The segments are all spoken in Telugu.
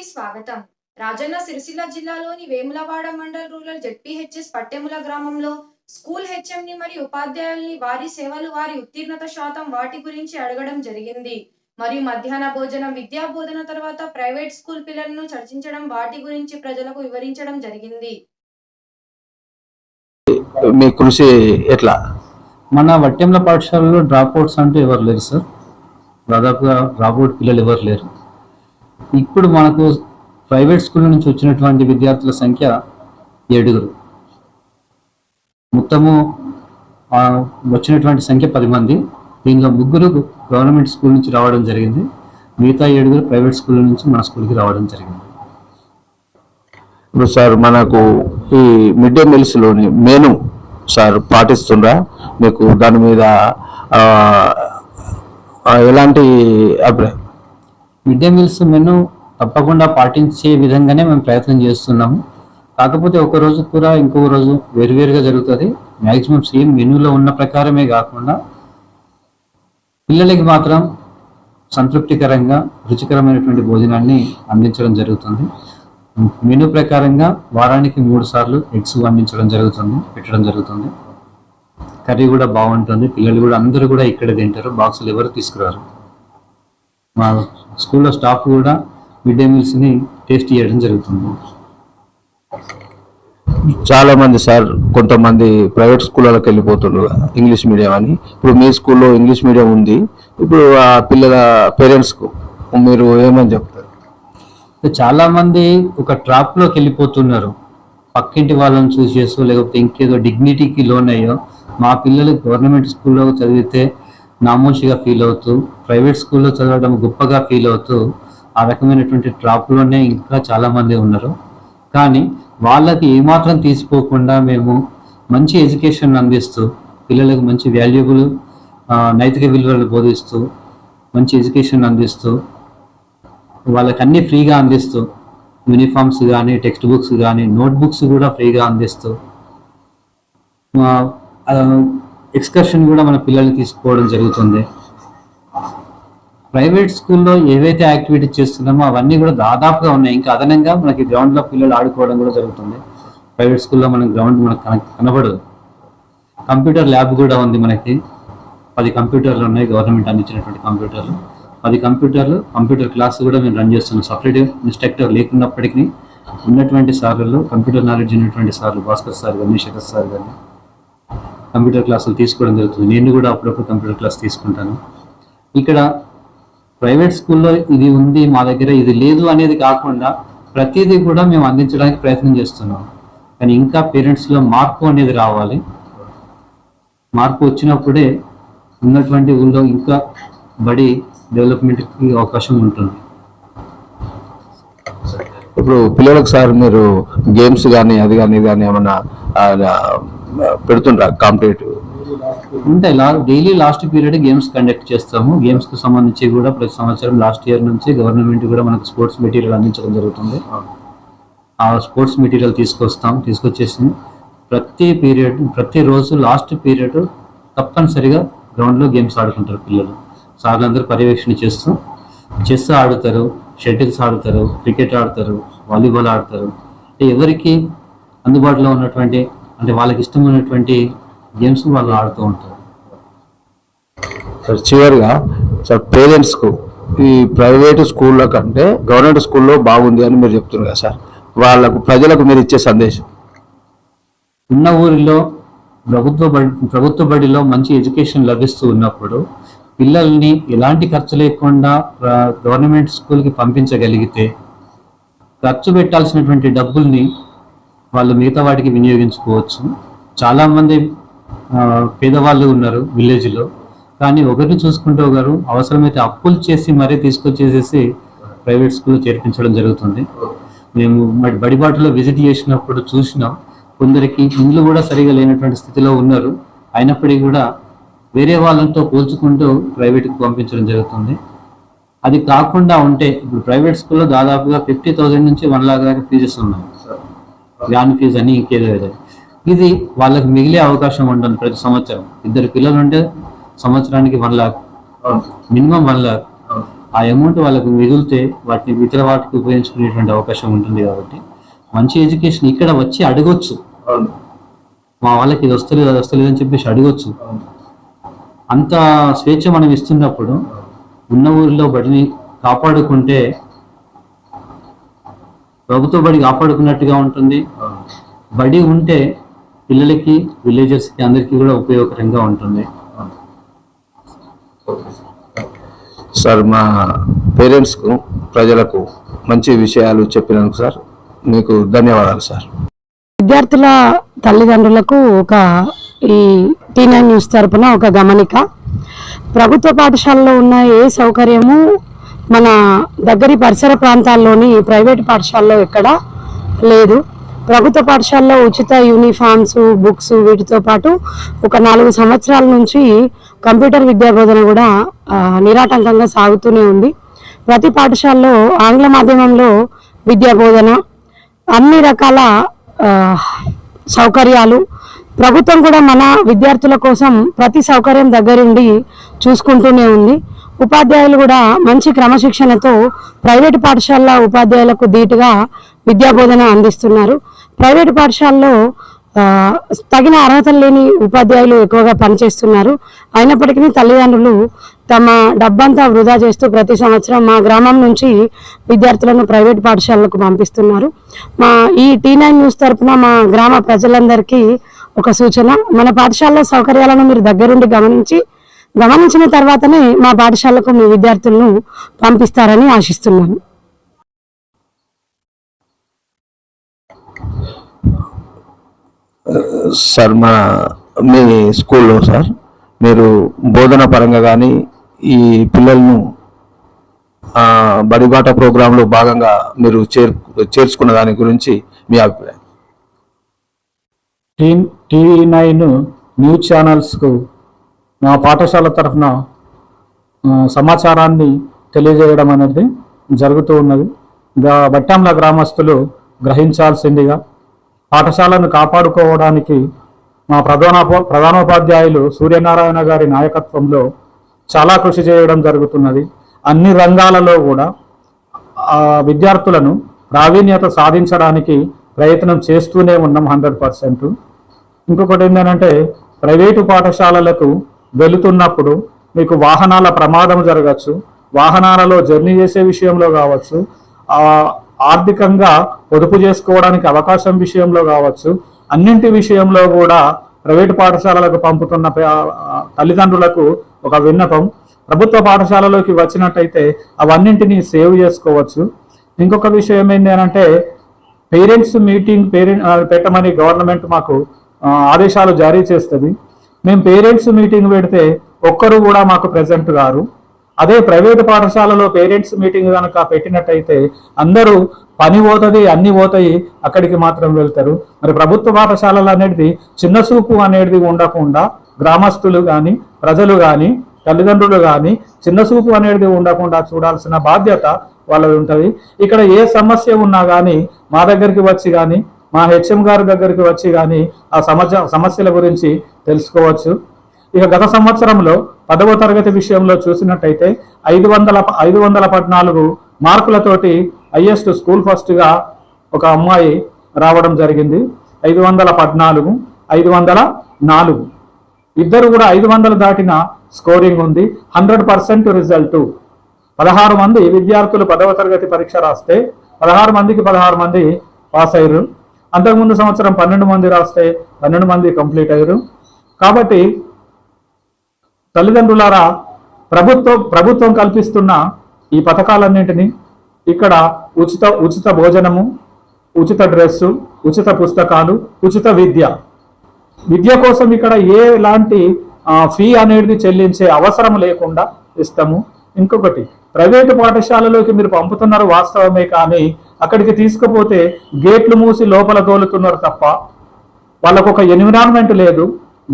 కి స్వాగతం. రాజన్న సిరిసిల్ల జిల్లాలోని వేములవాడ మండల్ రూరల్ జెడ్పీహెచ్ఎస్ పట్టెముల గ్రామంలో స్కూల్ హెచ్ఎంని మరియు ఉపాధ్యాయుల్ని వారి సేవలు వారి ఉత్తీర్ణత శాతం వాటి గురించి అడగడం జరిగింది. మరియు మధ్యాహ్న భోజనం విద్యా బోధన తర్వాత ప్రైవేట్ స్కూల్ పిల్లలను చర్చించడం వాటి గురించి ప్రజలకు వివరించడం జరిగింది. మీ కృషి ఎట్లా? మన వట్టెంల పాఠశాలలో డ్రాప్ అవుట్స్ అంటూ ఎవరు లేరు సార్. దాదాపుగా డ్రాప్ అవుట్ పిల్లలు ఎవరు లేరు. ఇప్పుడు మనకు ప్రైవేట్ స్కూల్ నుంచి వచ్చినటువంటి విద్యార్థుల సంఖ్య ఏడుగురు. మొత్తము వచ్చినటువంటి సంఖ్య పది మంది. దీనిలో ముగ్గురు గవర్నమెంట్ స్కూల్ నుంచి రావడం జరిగింది. మిగతా ఏడుగురు ప్రైవేట్ స్కూల్ నుంచి మన స్కూల్కి రావడం జరిగింది. ఇప్పుడు సార్ మనకు ఈ మిడ్ డే మీల్స్లోని మెను సార్ పాటిస్తుండ్రా? మీకు దాని మీద ఎలాంటి అభిప్రాయం? మిడ్ డే మీల్స్ మెను తప్పకుండా పాటించే విధంగానే మేము ప్రయత్నం చేస్తున్నాము. కాకపోతే ఒక రోజు కూర ఇంకో రోజు వేరువేరుగా జరుగుతుంది. మ్యాక్సిమం సేమ్ మెనూలో ఉన్న ప్రకారమే కాకుండా పిల్లలకి మాత్రం సంతృప్తికరంగా రుచికరమైనటువంటి భోజనాన్ని అందించడం జరుగుతుంది. మెనూ ప్రకారంగా వారానికి మూడు సార్లు ఎగ్స్ అందించడం జరుగుతుంది పెట్టడం జరుగుతుంది. కర్రీ కూడా బాగుంటుంది. పిల్లలు కూడా అందరూ కూడా ఇక్కడే తింటారు. బాక్సులు ఎవరు తీసుకురారు? మా స్కూల్లో స్టాఫ్ కూడా మిడ్ డే మీల్స్ని టేస్ట్ చేయడం జరుగుతుంది. చాలా మంది సార్ కొంతమంది ప్రైవేట్ స్కూళ్ళకి వెళ్ళిపోతున్నారు ఇంగ్లీష్ మీడియం అని. ఇప్పుడు మీ స్కూల్లో ఇంగ్లీష్ మీడియం ఉంది. ఇప్పుడు ఆ పిల్లల పేరెంట్స్కు మీరు ఏమని చెప్తారు? చాలా మంది ఒక ట్రాప్లోకి వెళ్ళిపోతున్నారు. పక్కింటి వాళ్ళని చూసి చేస్తూ లేకపోతే ఇంకేదో డిగ్నిటీకి లోన్ అయ్యో మా పిల్లలు గవర్నమెంట్ స్కూల్లో చదివితే నామోషిగా ఫీల్ అవుతూ ప్రైవేట్ స్కూల్లో చదవడం గొప్పగా ఫీల్ అవుతూ ఆ రకమైనటువంటి ట్రాప్లోనే ఇంకా చాలామంది ఉన్నారు. కానీ వాళ్ళకి ఏమాత్రం తీసిపోకుండా మేము మంచి ఎడ్యుకేషన్ అందిస్తూ పిల్లలకు మంచి వాల్యుబుల్ నైతిక విలువలు బోధిస్తూ మంచి ఎడ్యుకేషన్ అందిస్తూ వాళ్ళకి అన్నీ ఫ్రీగా అందిస్తూ యూనిఫామ్స్ కానీ టెక్స్ట్ బుక్స్ కానీ నోట్ బుక్స్ కూడా ఫ్రీగా అందిస్తూ ఎక్స్కర్షన్ కూడా మన పిల్లల్ని తీసుకోవడం జరుగుతుంది. ప్రైవేట్ స్కూల్లో ఏవైతే యాక్టివిటీస్ చేస్తున్నామో అవన్నీ కూడా దాదాపుగా ఉన్నాయి. ఇంకా అదనంగా మనకి గ్రౌండ్లో పిల్లలు ఆడుకోవడం కూడా జరుగుతుంది. ప్రైవేట్ స్కూల్లో మనకి గ్రౌండ్ మనకు కనబడదు. కంప్యూటర్ ల్యాబ్ కూడా ఉంది మనకి. పది కంప్యూటర్లు ఉన్నాయి. గవర్నమెంట్ అందించినటువంటి కంప్యూటర్లు. పది కంప్యూటర్లు కంప్యూటర్ క్లాస్ కూడా మేము రన్ చేస్తున్నాం. సపరేట్ ఇన్స్ట్రక్టర్ లేకున్నప్పటికీ ఉన్నటువంటి సార్లలో కంప్యూటర్ నాలెడ్జ్ ఉన్నటువంటి సార్లు భాస్కర్ సార్ కానీ శేఖర్ సార్ కానీ కంప్యూటర్ క్లాసులు తీసుకోవడం జరుగుతుంది. నేను కూడా అప్పుడప్పుడు కంప్యూటర్ క్లాస్ తీసుకుంటాను. ఇక్కడ ప్రైవేట్ స్కూల్లో ఇది ఉంది మా దగ్గర ఇది లేదు అనేది కాకుండా ప్రతిదీ కూడా మేము అందించడానికి ప్రయత్నం చేస్తున్నాం. కానీ ఇంకా పేరెంట్స్లో మార్పు అనేది రావాలి. మార్పు వచ్చినప్పుడే ఉన్నటువంటి ఊళ్ళో ఇంకా బడి డెవలప్మెంట్కి అవకాశం ఉంటుంది. ఇప్పుడు పిల్లలకు సార్ మీరు గేమ్స్ కానీ అది కానీ ఇది కానీ ఏమన్నా పెడుతుండ్రా కాంపిటేటివ్ ఉంటాయి. లా daily last period games conduct చేస్తాము. గేమ్స్కు సంబంధించి కూడా ప్రతి సంవత్సరం లాస్ట్ ఇయర్ నుంచి గవర్నమెంట్ కూడా మనకు స్పోర్ట్స్ మెటీరియల్ అందించడం జరుగుతుంది. ఆ స్పోర్ట్స్ మెటీరియల్ తీసుకొస్తాం. తీసుకొచ్చేసి ప్రతి పీరియడ్ ప్రతి రోజు లాస్ట్ పీరియడ్ తప్పనిసరిగా గ్రౌండ్లో గేమ్స్ ఆడుకుంటారు పిల్లలు. సార్లు అందరూ పర్యవేక్షణ చేస్తూ చెస్ ఆడుతారు షటిల్స్ ఆడుతారు క్రికెట్ ఆడతారు వాలీబాల్ ఆడతారు. ఎవరికి అందుబాటులో ఉన్నటువంటి అంటే వాళ్ళకి ఇష్టమైనటువంటి గేమ్స్ వాళ్ళు ఆడుతూ ఉంటారు. సార్ చివరిగా సార్ పేరెంట్స్కు ఈ ప్రైవేట్ స్కూళ్ళ కంటే గవర్నమెంట్ స్కూల్లో బాగుంది అని మీరు చెప్తున్నారు కదా సార్ వాళ్ళకు ప్రజలకు మీరు ఇచ్చే సందేశం? ఉన్న ఊరిలో ప్రభుత్వ బడి ప్రభుత్వ బడిలో మంచి ఎడ్యుకేషన్ లభిస్తూ ఉన్నప్పుడు పిల్లల్ని ఎలాంటి ఖర్చు లేకుండా గవర్నమెంట్ స్కూల్కి పంపించగలిగితే ఖర్చు పెట్టాల్సినటువంటి డబ్బుల్ని వాళ్ళు మిగతా వాటికి వినియోగించుకోవచ్చు. చాలామంది పేదవాళ్ళు ఉన్నారు విలేజ్లో. కానీ ఒకరిని చూసుకుంటూ ఒకరు అవసరమైతే అప్పులు చేసి మరీ తీసుకొచ్చేసేసి ప్రైవేట్ స్కూల్లో చేర్పించడం జరుగుతుంది. మేము మరి బడిబాటులో విజిట్ చేసినప్పుడు చూసినాం. కొందరికి ఇండ్లు కూడా సరిగా లేనటువంటి స్థితిలో ఉన్నారు. అయినప్పటికీ కూడా వేరే వాళ్ళతో పోల్చుకుంటూ ప్రైవేట్కి పంపించడం జరుగుతుంది. అది కాకుండా ఉంటే ఇప్పుడు ప్రైవేట్ స్కూల్లో దాదాపుగా ఫిఫ్టీ థౌసండ్ నుంచి వన్ లాక్ దాకా ఫీజెస్ ఉన్నాయి. వ్యాన్ ఫీజు అని ఇంకేదో ఇది వాళ్ళకి మిగిలే అవకాశం ఉంటుంది ప్రతి సంవత్సరం. ఇద్దరు పిల్లలు ఉంటే సంవత్సరానికి one lakh minimum one lakh ఆ అమౌంట్ వాళ్ళకు మిగిలితే వాటిని ఇతర వాటికి ఉపయోగించుకునేటువంటి అవకాశం ఉంటుంది కాబట్టి మంచి ఎడ్యుకేషన్ ఇక్కడ వచ్చి అడగొచ్చు. మా వాళ్ళకి ఇది వస్తలేదు అది వస్తలేదు అని చెప్పేసి అడగొచ్చు. అంత స్వేచ్ఛ మనం ఇస్తున్నప్పుడు ఉన్న ఊరిలో బడిని కాపాడుకుంటే ప్రభుత్వ బడి కాపాడుకున్నట్టుగా ఉంటుంది. బడి ఉంటే పిల్లలకి విలేజర్స్కి అందరికీ కూడా ఉపయోగకరంగా ఉంటుంది. సార్ మా పేరెంట్స్కు ప్రజలకు మంచి విషయాలు చెప్పినందుకు సార్. మీకు ధన్యవాదాలు సార్. విద్యార్థుల తల్లిదండ్రులకు ఒక ఈ టీ నైన్ న్యూస్ తరపున ఒక గమనిక. ప్రభుత్వ పాఠశాలలో ఉన్న ఏ సౌకర్యము మన దగ్గరి పరిసర ప్రాంతాల్లోని ప్రైవేట్ పాఠశాలలో ఎక్కడ లేదు. ప్రభుత్వ పాఠశాలలో ఉచిత యూనిఫామ్స్ బుక్స్ వీటితో పాటు ఒక నాలుగు సంవత్సరాల నుంచి కంప్యూటర్ విద్యా బోధన కూడా నిరాటంకంగా సాగుతూనే ఉంది. ప్రతి పాఠశాలలో ఆంగ్ల మాధ్యమంలో విద్యా బోధన అన్ని రకాల సౌకర్యాలు. ప్రభుత్వం కూడా మన విద్యార్థుల కోసం ప్రతి సౌకర్యం దగ్గరుండి చూసుకుంటూనే ఉంది. ఉపాధ్యాయులు కూడా మంచి క్రమశిక్షణతో ప్రైవేటు పాఠశాలల ఉపాధ్యాయులకు ధీటుగా విద్యా బోధన అందిస్తున్నారు. ప్రైవేటు పాఠశాలలో తగిన అర్హతలు లేని ఉపాధ్యాయులు ఎక్కువగా పనిచేస్తున్నారు. అయినప్పటికీ తల్లిదండ్రులు తమ డబ్బంతా వృధా చేస్తూ ప్రతి సంవత్సరం మా గ్రామం నుంచి విద్యార్థులను ప్రైవేట్ పాఠశాలలకు పంపిస్తున్నారు. మా ఈ టీ నైన్ న్యూస్ తరఫున మా గ్రామ ప్రజలందరికీ ఒక సూచన. మన పాఠశాల సౌకర్యాలను మీరు దగ్గరుండి గమనించి గమనించిన తర్వాతనే మా పాఠశాలకు మీ విద్యార్థులను పంపిస్తారని ఆశిస్తున్నాను. సార్ మన మీ స్కూల్లో సార్ మీరు బోధన పరంగా కానీ ఈ పిల్లలను బడిబాట ప్రోగ్రాంలో భాగంగా మీరు చేర్ చేర్చుకున్న దాని గురించి మీ అభిప్రాయం. టీ టీవీ నైన్ న్యూస్ ఛానల్స్కు మా పాఠశాల తరఫున సమాచారాన్ని తెలియజేయడం అనేది జరుగుతూ ఉన్నది. బట్టాంల గ్రామస్తులు గ్రహించాల్సిందిగా పాఠశాలను కాపాడుకోవడానికి మా ప్రధాన ప్రధానోపాధ్యాయులు సూర్యనారాయణ గారి నాయకత్వంలో చాలా కృషి చేయడం జరుగుతున్నది. అన్ని రంగాలలో కూడా విద్యార్థులను ప్రావీణ్యత సాధించడానికి ప్రయత్నం చేస్తూనే ఉన్నాం హండ్రెడ్ పర్సెంట్. ఇంకొకటి ఏంటంటే ప్రైవేటు పాఠశాలలకు వెళుతున్నప్పుడు మీకు వాహనాల ప్రమాదం జరగచ్చు వాహనాలలో జర్నీ చేసే విషయంలో కావచ్చు ఆర్థికంగా పొదుపు చేసుకోవడానికి అవకాశం విషయంలో కావచ్చు అన్నింటి విషయంలో కూడా ప్రైవేటు పాఠశాలలకు పంపుతున్న తల్లిదండ్రులకు ఒక విన్నపం. ప్రభుత్వ పాఠశాలలోకి వచ్చినట్టయితే అవన్నింటినీ సేవ్ చేసుకోవచ్చు. ఇంకొక విషయం ఏంటి అని అంటే పేరెంట్స్ మీటింగ్ పేరెంట్ పెట్టమని గవర్నమెంట్ మాకు ఆదేశాలు జారీ చేస్తుంది. మేము పేరెంట్స్ మీటింగ్ పెడితే ఒక్కరు కూడా మాకు ప్రెజెంట్ గారు. అదే ప్రైవేటు పాఠశాలలో పేరెంట్స్ మీటింగ్ కనుక పెట్టినట్టయితే అందరూ పని పోతుంది అన్ని పోతాయి అక్కడికి మాత్రం వెళ్తారు. మరి ప్రభుత్వ పాఠశాలలు అనేది చిన్న చూపు అనేది ఉండకుండా గ్రామస్తులు కానీ ప్రజలు కానీ తల్లిదండ్రులు కానీ చిన్న చూపు అనేది ఉండకుండా చూడాల్సిన బాధ్యత వాళ్ళది ఉంటుంది. ఇక్కడ ఏ సమస్య ఉన్నా కానీ మా దగ్గరికి వచ్చి కానీ మా హెచ్ఎం గారి దగ్గరికి వచ్చి కానీ ఆ సమస్య సమస్యల గురించి తెలుసుకోవచ్చు. ఇక గత సంవత్సరంలో పదవ తరగతి విషయంలో చూసినట్టయితే ఐదు వందల ఐదు వందల పద్నాలుగు మార్కులతోటి హయ్యెస్ట్ స్కూల్ ఫస్ట్గా ఒక అమ్మాయి రావడం జరిగింది. ఐదు వందల పద్నాలుగు ఐదు వందల నాలుగు. ఇద్దరు కూడా ఐదు వందలు దాటిన స్కోరింగ్ ఉంది. Hundred percent result. పదహారు మంది విద్యార్థులు పదవ తరగతి పరీక్ష రాస్తే పదహారు మందికి పదహారు మంది పాస్ అయ్యారు. అంతకుముందు సంవత్సరం పన్నెండు మంది రాస్తే పన్నెండు మంది కంప్లీట్ అయ్యారు. కాబట్టి తల్లిదండ్రులారా ప్రభుత్వం ప్రభుత్వం కల్పిస్తున్న ఈ పథకాలన్నింటినీ ఇక్కడ ఉచిత ఉచిత భోజనము ఉచిత డ్రెస్సు ఉచిత పుస్తకాలు ఉచిత విద్య. విద్య కోసం ఇక్కడ ఏ లాంటి ఫీ అనేది చెల్లించే అవసరం లేకుండా ఇస్తాము. ఇంకొకటి ప్రైవేటు పాఠశాలలోకి మీరు పంపుతున్నారు వాస్తవమే కానీ అక్కడికి తీసుకుపోతే గేట్లు మూసి లోపల తోలుతున్నారు తప్ప వాళ్ళకు ఒక ఎన్విరాన్మెంట్ లేదు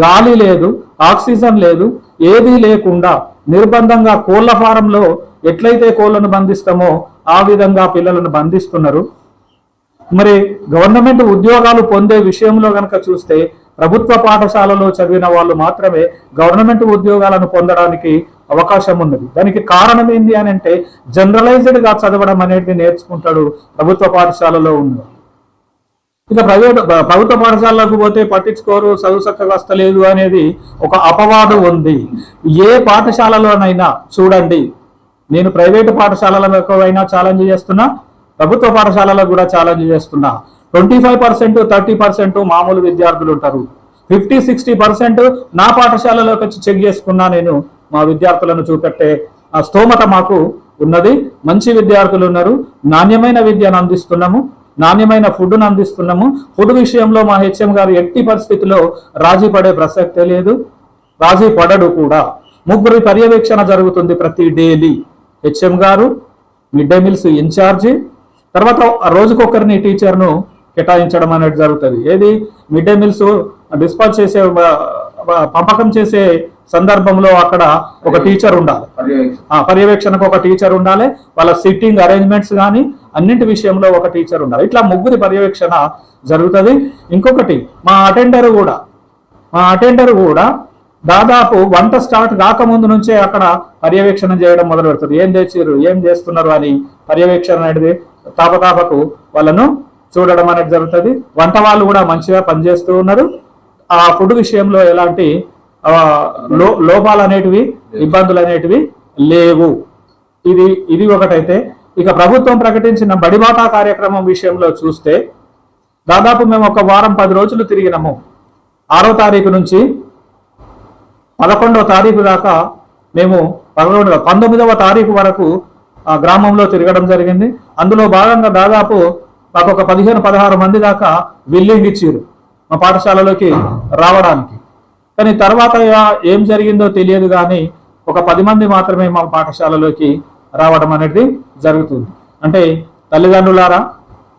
గాలి లేదు ఆక్సిజన్ లేదు ఏదీ లేకుండా నిర్బంధంగా కోళ్ళ ఫారంలో ఎట్లయితే కోళ్ళను బంధిస్తామో ఆ విధంగా పిల్లలను బంధిస్తున్నారు. మరి గవర్నమెంట్ ఉద్యోగాలు పొందే విషయంలో కనుక చూస్తే ప్రభుత్వ పాఠశాలలో చదివిన వాళ్ళు మాత్రమే గవర్నమెంట్ ఉద్యోగాలను పొందడానికి అవకాశం ఉన్నది. దానికి కారణం ఏంది అని అంటే జనరలైజ్డ్గా చదవడం అనేది నేర్చుకుంటాడు ప్రభుత్వ పాఠశాలలో ఉన్నది ఇక ప్రైవేట్ ప్రభుత్వ పాఠశాలకు పోతే పట్టించుకోరు చదువు చక్కగా వస్తలేదు అనేది ఒక అపవాదం ఉంది. ఏ పాఠశాలలోనైనా చూడండి నేను ప్రైవేటు పాఠశాలలకైనా అయినా ఛాలెంజ్ చేస్తున్నా ప్రభుత్వ పాఠశాలలో కూడా ఛాలెంజ్ చేస్తున్నా. Twenty five percent thirty percent మామూలు విద్యార్థులు ఉంటారు. ఫిఫ్టీ సిక్స్టీ పర్సెంట్ నా పాఠశాలలోకి వచ్చి చెక్ చేసుకున్నా నేను మా విద్యార్థులను చూపెట్టే ఆ స్తోమత మాకు ఉన్నది. మంచి విద్యార్థులు ఉన్నారు. నాణ్యమైన విద్యను అందిస్తున్నాము. నాణ్యమైన ఫుడ్ను అందిస్తున్నాము. ఫుడ్ విషయంలో మా హెచ్ఎం గారు ఎట్టి పరిస్థితిలో రాజీ పడే ప్రసక్తే లేదు. రాజీ పడడు కూడా. ముగ్గురి పర్యవేక్షణ జరుగుతుంది ప్రతి డైలీ. హెచ్ఎం గారు మిడ్ డే మీల్స్ ఇన్ఛార్జి. తర్వాత రోజుకొకరిని టీచర్ను కేటాయించడం అనేది జరుగుతుంది. ఏది? మిడ్ డే మీల్స్ డిస్పాచ్ చేసే పంపకం చేసే సందర్భంలో అక్కడ ఒక టీచర్ ఉండాలి. ఆ పర్యవేక్షణకు ఒక టీచర్ ఉండాలి. వాళ్ళ సిట్టింగ్ అరేంజ్మెంట్స్ కానీ అన్నింటి విషయంలో ఒక టీచర్ ఉండాలి. ఇట్లా ముగ్గురి పర్యవేక్షణ జరుగుతుంది. ఇంకొకటి మా అటెండర్ కూడా మా అటెండర్ కూడా దాదాపు వంట స్టార్ట్ కాకముందు నుంచే అక్కడ పర్యవేక్షణ చేయడం మొదలు పెడుతుంది. ఏం తెచ్చారు ఏం చేస్తున్నారు అని పర్యవేక్షణ అనేది తాపతాపకు వాళ్ళను చూడడం అనేది జరుగుతుంది. వంట వాళ్ళు కూడా మంచిగా పనిచేస్తూ ఉన్నారు. ఆ ఫుడ్ విషయంలో ఎలాంటి లోపాలు అనేటివి ఇబ్బందులు అనేటివి లేవు. ఇది ఇది ఒకటైతే ఇక ప్రభుత్వం ప్రకటించిన బడిబాటా కార్యక్రమం విషయంలో చూస్తే దాదాపు మేము ఒక వారం పది రోజులు తిరిగినాము. ఆరో తారీఖు నుంచి పదకొండవ తారీఖు దాకా మేము పదకొండవ పంతొమ్మిదవ తారీఖు వరకు ఆ గ్రామంలో తిరగడం జరిగింది. అందులో భాగంగా దాదాపు మాకు ఒక పదిహేను పదహారు మంది దాకా విల్లింగ్ ఇచ్చారు మా పాఠశాలలోకి రావడానికి. కానీ తర్వాత యా- ఏం జరిగిందో తెలియదు కానీ ఒక పది మంది మాత్రమే మా పాఠశాలలోకి రావడం అనేది జరుగుతుంది. అంటే తల్లిదండ్రులారా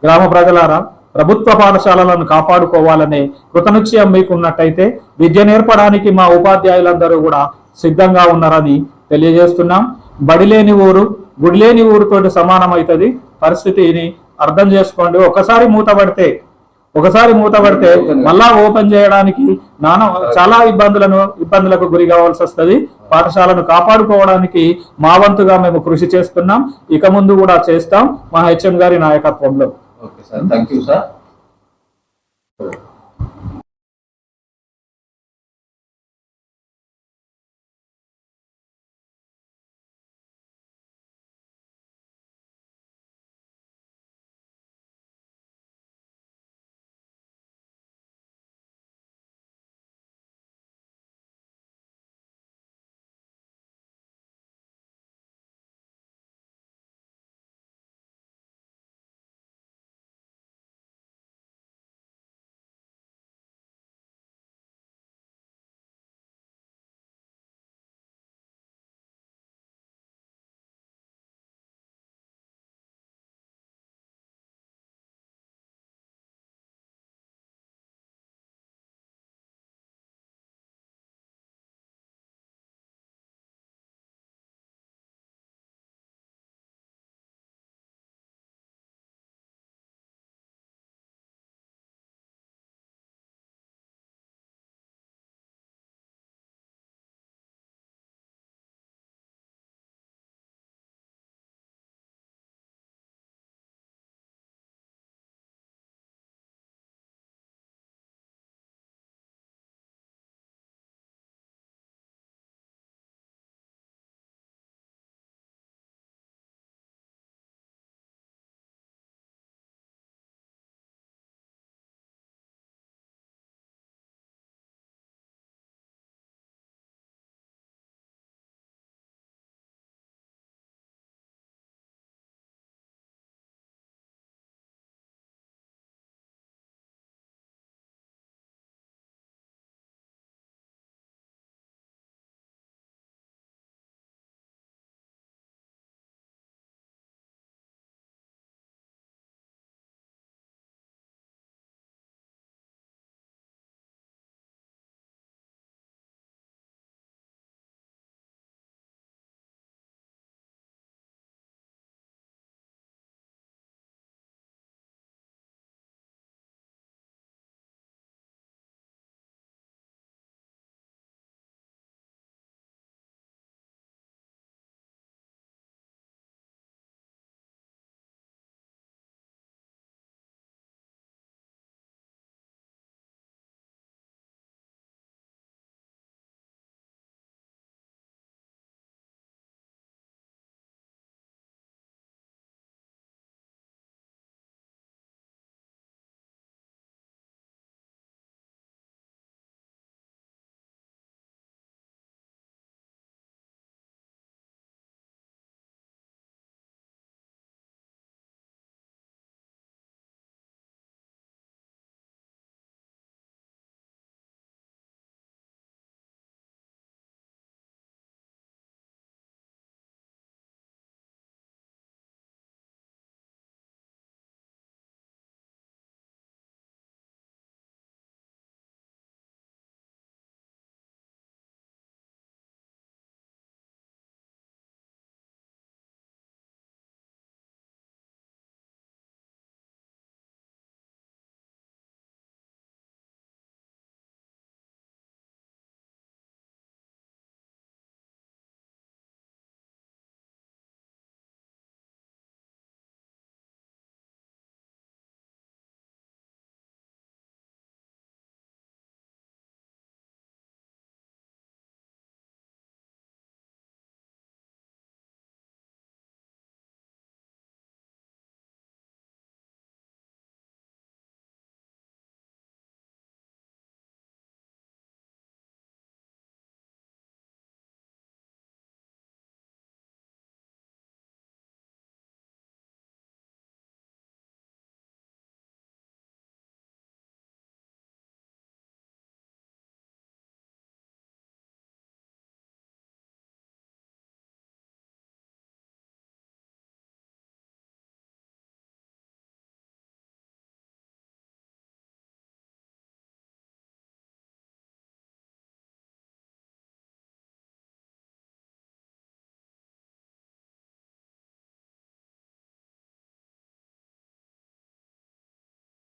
గ్రామ ప్రజలారా ప్రభుత్వ పాఠశాలలను కాపాడుకోవాలనే కృతనిశ్చయం మీకు ఉన్నట్టయితే విద్య నేర్పడానికి మా ఉపాధ్యాయులందరూ కూడా సిద్ధంగా ఉన్నారని తెలియజేస్తున్నాం. బడిలేని ఊరు గుడి లేని ఊరుతోటి సమానమవుతుంది. పరిస్థితిని అర్థం చేసుకోండి. ఒకసారి మూతపడితే ఒకసారి మూతపడితే మళ్ళా ఓపెన్ చేయడానికి నానా చాలా ఇబ్బందులను ఇబ్బందులకు గురి కావాల్సి వస్తుంది. పాఠశాలను కాపాడుకోవడానికి మా వంతుగా మేము కృషి చేస్తున్నాం. ఇక ముందు కూడా చేస్తాం మా హెచ్ఎం గారి నాయకత్వంలో. Okay sir. Thank you sir.